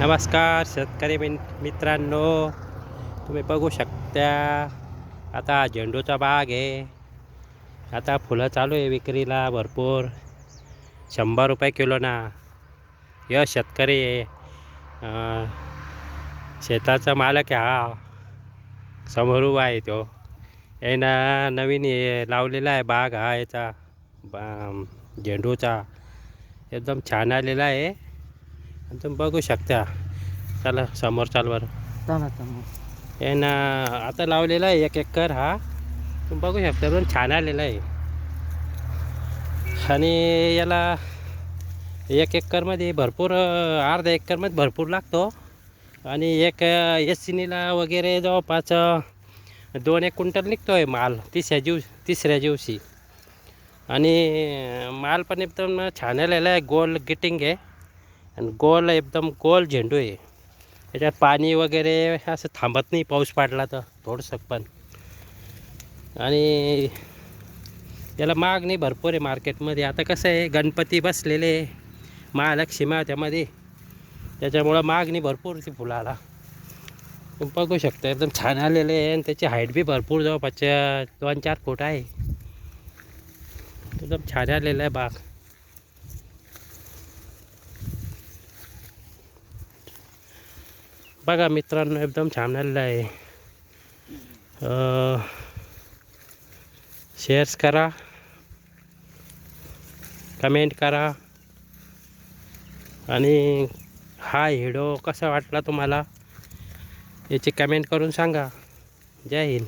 नमस्कार शेतकरी मित्रांनो तुम्ही बघू शकता आता झेंडूचा बाग आहे. आता फुलं चालू आहे विक्रीला भरपूर. शंभर रुपये किलो ना. य शेतकरी आहे. शेताचा मालक आहे हा. समोर उभा आहे तो. यानं नवीन हे लावलेला आहे बाग हा याचा बा- झेंडूचा. एकदम छान आलेला आहे. आणि तुम्ही बघू शकता. चला समोर चाल बरं. चला चला. यानं आता लावलेला आहे एक एकर हा. तुम्ही बघू शकता एकदम छान आलेला आहे. आणि याला एक एकरमध्ये भरपूर अर्धा एकरमध्ये भरपूर लागतो. आणि एक एस सिनीला वगैरे जवळपास दोन एक क्विंटल निघतो आहे माल तिसऱ्या दिव तिसऱ्या दिवशी. आणि माल पण एकदम छान आलेला आहे. गोल गिटिंग आहे. आणि गोल एकदम गोल झेंडू आहे. त्याच्यात पाणी वगैरे असं थांबत नाही पाऊस पडला तर थोडंसं पण. आणि याला मागणी भरपूर आहे मार्केटमध्ये. आता कसं आहे गणपती बसलेले महालक्ष्मी त्यामध्ये. त्याच्यामुळं मागणी भरपूर ती फुलाला. तुम्ही बघू शकता एकदम छान आलेले आहे आणि त्याची हाईट बी भरपूर जवळपास दोन चार फूट आहे. एकदम छान आलेलं आहे बाग. बघा मित्रांनो एकदम छान आलेलं आहे. शेअर्स करा. कमेंट करा. आणि हा व्हिडिओ कसा वाटला तुम्हाला? याची कमेंट करून सांगा. जय हिंद.